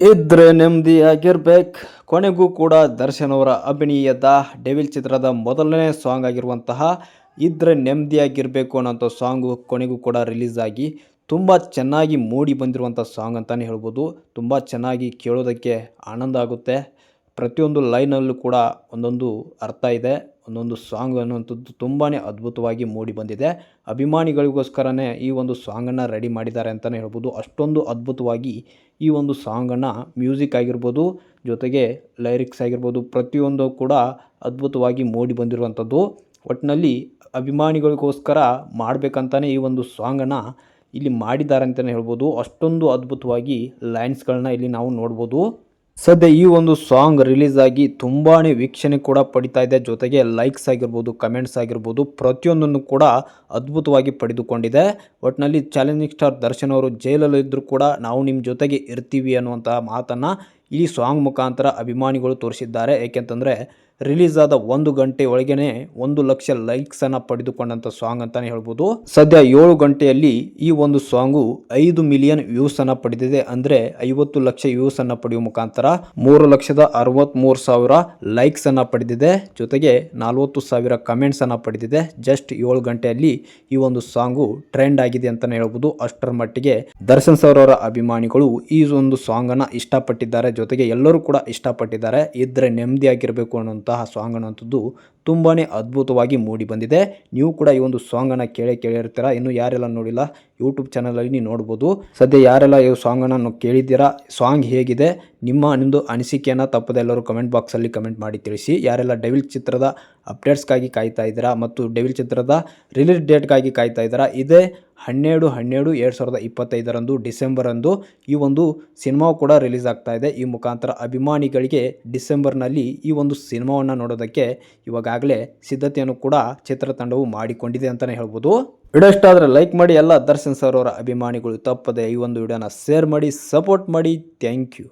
ಇದ್ರೆ ನೆಮ್ಮದಿಯಾಗಿರ್ಬೇಕು ಕೊನೆಗೂ ಕೂಡ ದರ್ಶನ್ ಅವರ ಅಭಿನಯದ ಡೆವಿಲ್ ಚಿತ್ರದ ಮೊದಲನೇ ಸಾಂಗ್ ಆಗಿರುವಂತಹ ಇದ್ರೆ ನೆಮ್ಮದಿಯಾಗಿರಬೇಕು ಅನ್ನೋಂಥ ಸಾಂಗು ಕೊನೆಗೂ ಕೂಡ ರಿಲೀಸ್ ಆಗಿ ತುಂಬ ಚೆನ್ನಾಗಿ ಮೂಡಿ ಬಂದಿರುವಂಥ ಸಾಂಗ್ ಅಂತಲೇ ಹೇಳ್ಬೋದು. ತುಂಬ ಚೆನ್ನಾಗಿ ಕೇಳೋದಕ್ಕೆ ಆನಂದ ಆಗುತ್ತೆ. ಪ್ರತಿಯೊಂದು ಲೈನಲ್ಲೂ ಕೂಡ ಒಂದೊಂದು ಅರ್ಥ ಇದೆ, ಒಂದೊಂದು ಸಾಂಗ್ ಅನ್ನುವಂಥದ್ದು ತುಂಬಾ ಅದ್ಭುತವಾಗಿ ಮೂಡಿ ಬಂದಿದೆ. ಅಭಿಮಾನಿಗಳಿಗೋಸ್ಕರನೇ ಈ ಒಂದು ಸಾಂಗನ್ನು ರೆಡಿ ಮಾಡಿದ್ದಾರೆ ಅಂತಲೇ ಹೇಳ್ಬೋದು. ಅಷ್ಟೊಂದು ಅದ್ಭುತವಾಗಿ ಈ ಒಂದು ಸಾಂಗನ್ನು ಮ್ಯೂಸಿಕ್ ಆಗಿರ್ಬೋದು, ಜೊತೆಗೆ ಲೈರಿಕ್ಸ್ ಆಗಿರ್ಬೋದು, ಪ್ರತಿಯೊಂದು ಕೂಡ ಅದ್ಭುತವಾಗಿ ಮೂಡಿ ಬಂದಿರುವಂಥದ್ದು. ಒಟ್ಟಿನಲ್ಲಿ ಅಭಿಮಾನಿಗಳಿಗೋಸ್ಕರ ಮಾಡಬೇಕಂತಲೇ ಈ ಒಂದು ಸಾಂಗನ್ನು ಇಲ್ಲಿ ಮಾಡಿದ್ದಾರೆ ಅಂತಲೇ ಹೇಳ್ಬೋದು. ಅಷ್ಟೊಂದು ಅದ್ಭುತವಾಗಿ ಲೈನ್ಸ್ಗಳನ್ನ ಇಲ್ಲಿ ನಾವು ನೋಡ್ಬೋದು. ಸದ್ಯ ಈ ಒಂದು ಸಾಂಗ್ ರಿಲೀಸ್ ಆಗಿ ತುಂಬಾ ವೀಕ್ಷಣೆ ಕೂಡ ಪಡಿತಾ ಇದೆ. ಜೊತೆಗೆ ಲೈಕ್ಸ್ ಆಗಿರ್ಬೋದು ಕಮೆಂಟ್ಸ್ ಆಗಿರ್ಬೋದು, ಪ್ರತಿಯೊಂದನ್ನು ಕೂಡ ಅದ್ಭುತವಾಗಿ ಪಡೆದುಕೊಂಡಿದೆ. ಒಟ್ಟಿನಲ್ಲಿ ಚಾಲೆಂಜಿಂಗ್ ಸ್ಟಾರ್ ದರ್ಶನ್ ಅವರು ಜೈಲಲ್ಲಿ ಇದ್ದರೂ ಕೂಡ ನಾವು ನಿಮ್ಮ ಜೊತೆಗೆ ಇರ್ತೀವಿ ಅನ್ನುವಂತಹ ಮಾತನ್ನು ಈ ಸಾಂಗ್ ಮುಖಾಂತರ ಅಭಿಮಾನಿಗಳು ತೋರಿಸಿದ್ದಾರೆ. ಏಕೆಂತಂದರೆ ರಿಲೀಸ್ ಆದ ಒಂದು ಗಂಟೆ ಒಳಗೇನೆ ಒಂದು ಲಕ್ಷ ಲೈಕ್ಸ್ ಅನ್ನ ಪಡೆದುಕೊಂಡಂತ ಸಾಂಗ್ ಅಂತಾನೆ ಹೇಳ್ಬೋದು. ಸದ್ಯ ಏಳು ಗಂಟೆಯಲ್ಲಿ ಈ ಒಂದು ಸಾಂಗು ಐದು ಮಿಲಿಯನ್ ವ್ಯೂಸ್ ಅನ್ನ ಪಡೆದಿದೆ ಅಂದ್ರೆ ಐವತ್ತು ಲಕ್ಷ ವ್ಯೂಸ್ ಅನ್ನ ಪಡೆಯುವ ಮುಖಾಂತರ ಮೂರು ಲಕ್ಷದ ಅರವತ್ತ್ಮೂರು ಸಾವಿರ ಲೈಕ್ಸ್ ಅನ್ನ ಪಡೆದಿದೆ. ಜೊತೆಗೆ ನಲವತ್ತು ಸಾವಿರ ಕಮೆಂಟ್ಸ್ ಅನ್ನ ಪಡೆದಿದೆ. ಜಸ್ಟ್ ಏಳು ಗಂಟೆಯಲ್ಲಿ ಈ ಒಂದು ಸಾಂಗು ಟ್ರೆಂಡ್ ಆಗಿದೆ ಅಂತಾನೆ ಹೇಳ್ಬೋದು. ಅಷ್ಟರ ಮಟ್ಟಿಗೆ ದರ್ಶನ್ ಸರ್ ಅವರ ಅಭಿಮಾನಿಗಳು ಈ ಒಂದು ಸಾಂಗ್ ಅನ್ನ ಇಷ್ಟಪಟ್ಟಿದ್ದಾರೆ. ಜೊತೆಗೆ ಎಲ್ಲರೂ ಕೂಡ ಇಷ್ಟಪಟ್ಟಿದ್ದಾರೆ. ಇದ್ರೆ ನೆಮ್ಮದಿಯಾಗಿರಬೇಕು ಅನ್ನುವಂತಹ ಸಾಂಗ್ ಅನ್ನುವಂಥದ್ದು ತುಂಬಾ ಅದ್ಭುತವಾಗಿ ಮೂಡಿ ಬಂದಿದೆ. ನೀವು ಕೂಡ ಈ ಒಂದು ಸಾಂಗನ್ನು ಕೇಳೇ ಕೇಳಿರ್ತೀರಾ ಇನ್ನು ಯಾರೆಲ್ಲ ನೋಡಿಲ್ಲ ಯೂಟ್ಯೂಬ್ ಚಾನಲಲ್ಲಿ ನೀವು ನೋಡ್ಬೋದು. ಸದ್ಯ ಯಾರೆಲ್ಲ ಈ ಸಾಂಗನ್ನು ಕೇಳಿದ್ದೀರಾ? ಸಾಂಗ್ ಹೇಗಿದೆ? ನಿಮ್ಮ ನಿಮ್ಮದು ಅನಿಸಿಕೆಯನ್ನು ತಪ್ಪದೆ ಎಲ್ಲರೂ ಕಮೆಂಟ್ ಬಾಕ್ಸಲ್ಲಿ ಕಮೆಂಟ್ ಮಾಡಿ ತಿಳಿಸಿ. ಯಾರೆಲ್ಲ ಡೆವಿಲ್ ಚಿತ್ರದ ಅಪ್ಡೇಟ್ಸ್ಗಾಗಿ ಕಾಯ್ತಾ ಇದ್ದೀರಾ ಮತ್ತು ಡೆವಿಲ್ ಚಿತ್ರದ ರಿಲೀಸ್ ಡೇಟ್ಗಾಗಿ ಕಾಯ್ತಾ ಇದ್ದೀರಾ? ಇದೇ ಹನ್ನೆರಡು ಹನ್ನೆರಡು, ಎರಡು ಸಾವಿರದ ಇಪ್ಪತ್ತೈದರಂದು ಡಿಸೆಂಬರಂದು ಈ ಒಂದು ಸಿನಿಮಾವು ಕೂಡ ರಿಲೀಸ್ ಆಗ್ತಾ ಇದೆ. ಈ ಮುಖಾಂತರ ಅಭಿಮಾನಿಗಳಿಗೆ ಡಿಸೆಂಬರ್ನಲ್ಲಿ ಈ ಒಂದು ಸಿನಿಮಾವನ್ನು ನೋಡೋದಕ್ಕೆ ಇವಾಗಲೇ ಸಿದ್ಧತೆಯನ್ನು ಕೂಡ ಚಿತ್ರತಂಡವು ಮಾಡಿಕೊಂಡಿದೆ ಅಂತಲೇ ಹೇಳ್ಬೋದು. ವಿಡಿಯೋ ಇಷ್ಟ ಆದರೆ ಲೈಕ್ ಮಾಡಿ, ಎಲ್ಲ ದರ್ಶನ್ ಸರ್ ಅವರ ಅಭಿಮಾನಿಗಳು ತಪ್ಪದೆ ಈ ಒಂದು ವಿಡಿಯೋನ ಶೇರ್ ಮಾಡಿ, ಸಪೋರ್ಟ್ ಮಾಡಿ. Thank you.